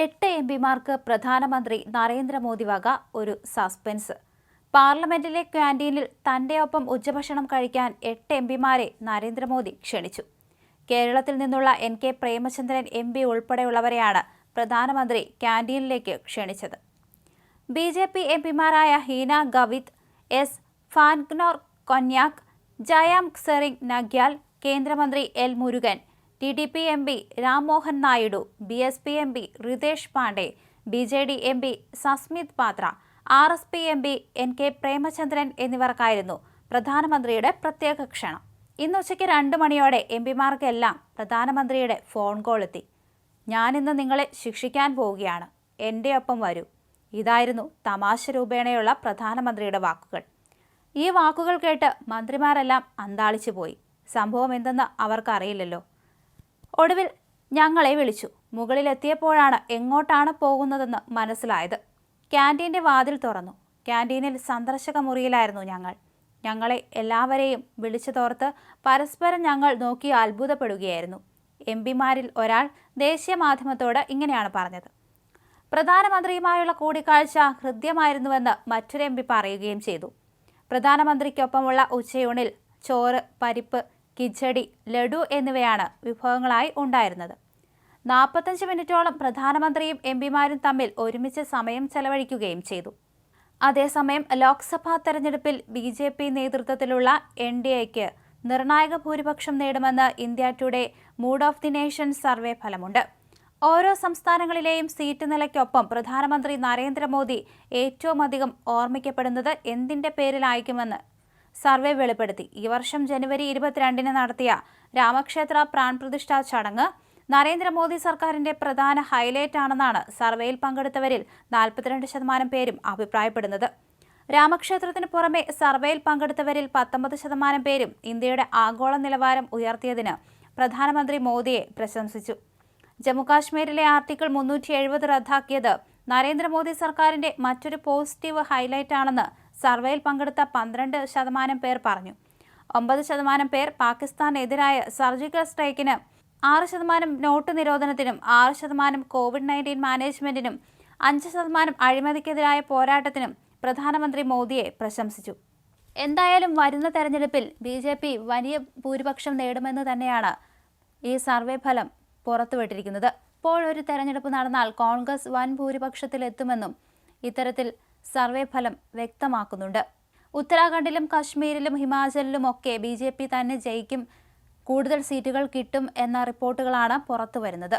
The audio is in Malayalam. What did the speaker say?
എട്ട് എം പിമാർക്ക് പ്രധാനമന്ത്രി നരേന്ദ്രമോദി വക ഒരു സസ്പെൻസ്. പാർലമെന്റിലെ ക്യാന്റീനിൽ തന്റെ ഒപ്പം ഉച്ചഭക്ഷണം കഴിക്കാൻ എട്ട് എം പിമാരെ നരേന്ദ്രമോദി ക്ഷണിച്ചു. കേരളത്തിൽ നിന്നുള്ള N K Premachandran M P ഉൾപ്പെടെയുള്ളവരെയാണ് പ്രധാനമന്ത്രി ക്യാന്റീനിലേക്ക് ക്ഷണിച്ചത്. ബി ജെ പി എം പിമാരായ ഹീന ഗവിത് എസ് ഫാൻഗ്നോർ കൊന്യാക് ജയാം സെറിംഗ് നഗ്യാൽ കേന്ദ്രമന്ത്രി L Murugan T D P M P Rammohan Naidu B S P M P Ritesh Pandey B J D M P Sasmit Patra R S P M P N K Premachandran എന്നിവർക്കായിരുന്നു പ്രധാനമന്ത്രിയുടെ പ്രത്യേക ക്ഷണം. ഇന്ന് ഉച്ചയ്ക്ക് രണ്ട് മണിയോടെ എം പിമാർക്കെല്ലാം പ്രധാനമന്ത്രിയുടെ ഫോൺ കോൾ എത്തി ഞാനിന്ന് നിങ്ങളെ ശിക്ഷിക്കാൻ പോവുകയാണ്. എന്റെ ഒപ്പം വരൂ. ഇതായിരുന്നു തമാശ രൂപേണയുള്ള പ്രധാനമന്ത്രിയുടെ വാക്കുകൾ. ഈ വാക്കുകൾ കേട്ട് മന്ത്രിമാരെല്ലാം അന്താളിച്ചു പോയി. സംഭവം എന്തെന്ന് അവർക്കറിയില്ലല്ലോ. ഒടുവിൽ ഞങ്ങളെ വിളിച്ചു. മുകളിലെത്തിയപ്പോഴാണ് എങ്ങോട്ടാണ് പോകുന്നതെന്ന് മനസ്സിലായത്. ക്യാന്റീന്റെ വാതിൽ തുറന്നു. ക്യാന്റീനിൽ സന്ദർശക മുറിയിലായിരുന്നു ഞങ്ങൾ. ഞങ്ങളെ എല്ലാവരെയും വിളിച്ചു തോർത്ത് പരസ്പരം ഞങ്ങൾ നോക്കി അത്ഭുതപ്പെടുകയായിരുന്നു. എം പിമാരിൽ ഒരാൾ ദേശീയ മാധ്യമത്തോട് ഇങ്ങനെയാണ് പറഞ്ഞത്. പ്രധാനമന്ത്രിയുമായുള്ള കൂടിക്കാഴ്ച ഹൃദ്യമായിരുന്നുവെന്ന് മറ്റൊരു എം പി പറയുകയും ചെയ്തു. പ്രധാനമന്ത്രിക്കൊപ്പമുള്ള ഉച്ചയൂണിൽ ചോറ് പരിപ്പ് കിച്ചടി ലഡു എന്നിവയാണ് വിഭവങ്ങളായി ഉണ്ടായിരുന്നത്. നാൽപ്പത്തഞ്ച് മിനിറ്റോളം പ്രധാനമന്ത്രിയും എം പിമാരും തമ്മിൽ ഒരുമിച്ച് സമയം ചെലവഴിക്കുകയും ചെയ്തു. അതേസമയം ലോക്സഭാ തെരഞ്ഞെടുപ്പിൽ ബി ജെ പി നേതൃത്വത്തിലുള്ള എൻ ഡി എക്ക് നിർണായക ഭൂരിപക്ഷം നേടുമെന്ന് India Today mood of the nation survey ഫലമുണ്ട്. ഓരോ സംസ്ഥാനങ്ങളിലെയും സീറ്റ് നിലയ്ക്കൊപ്പം പ്രധാനമന്ത്രി നരേന്ദ്രമോദി ഏറ്റവും അധികം ഓർമ്മിക്കപ്പെടുന്നത് എന്തിന്റെ പേരിലായിരിക്കുമെന്ന് സർവേ വെളിപ്പെടുത്തി. ഈ വർഷം ജനുവരി ഇരുപത്തിരണ്ടിന് നടത്തിയ രാമക്ഷേത്ര പ്രാൺപ്രതിഷ്ഠാ ചടങ്ങ് നരേന്ദ്രമോദി സർക്കാരിന്റെ പ്രധാന ഹൈലൈറ്റ് ആണെന്നാണ് സർവേയിൽ പങ്കെടുത്തവരിൽ നാൽപ്പത്തിരണ്ട് ശതമാനം പേരും അഭിപ്രായപ്പെടുന്നത്. രാമക്ഷേത്രത്തിന് പുറമെ സർവേയിൽ പങ്കെടുത്തവരിൽ പത്തൊമ്പത് ശതമാനം പേരും ഇന്ത്യയുടെ ആഗോള നിലവാരം ഉയർത്തിയതിന് പ്രധാനമന്ത്രി മോദിയെ പ്രശംസിച്ചു. ജമ്മുകാശ്മീരിലെ ആർട്ടിക്കിൾ മുന്നൂറ്റി എഴുപത് റദ്ദാക്കിയത് നരേന്ദ്രമോദി സർക്കാരിന്റെ മറ്റൊരു പോസിറ്റീവ് ഹൈലൈറ്റ് ആണെന്ന് സർവേയിൽ പങ്കെടുത്ത പന്ത്രണ്ട് ശതമാനം പേർ പറഞ്ഞു. ഒമ്പത് ശതമാനം പേർ പാകിസ്ഥാനെതിരായ സർജിക്കൽ സ്ട്രൈക്കിന് ആറ് ശതമാനം നോട്ട് നിരോധനത്തിനും ആറ് ശതമാനം കോവിഡ് നയന്റീൻ മാനേജ്മെന്റിനും അഞ്ച് ശതമാനം അഴിമതിക്കെതിരായ പോരാട്ടത്തിനും പ്രധാനമന്ത്രി മോദിയെ പ്രശംസിച്ചു. എന്തായാലും വരുന്ന തെരഞ്ഞെടുപ്പിൽ ബി ജെ പി വലിയ ഭൂരിപക്ഷം നേടുമെന്ന് തന്നെയാണ് ഈ സർവേ ഫലം പുറത്തുവിട്ടിരിക്കുന്നത്. ഇപ്പോൾ ഒരു തെരഞ്ഞെടുപ്പ് നടന്നാൽ കോൺഗ്രസ് വൻ ഭൂരിപക്ഷത്തിലെത്തുമെന്നും ഇത്തരത്തിൽ സർവേ ഫലം വ്യക്തമാക്കുന്നുണ്ട്. ഉത്തരാഖണ്ഡിലും കശ്മീരിലും ഹിമാചലിലും ഒക്കെ ബി ജെ പി തന്നെ ജയിക്കും. കൂടുതൽ സീറ്റുകൾ കിട്ടും എന്ന റിപ്പോർട്ടുകളാണ് പുറത്തു വരുന്നത്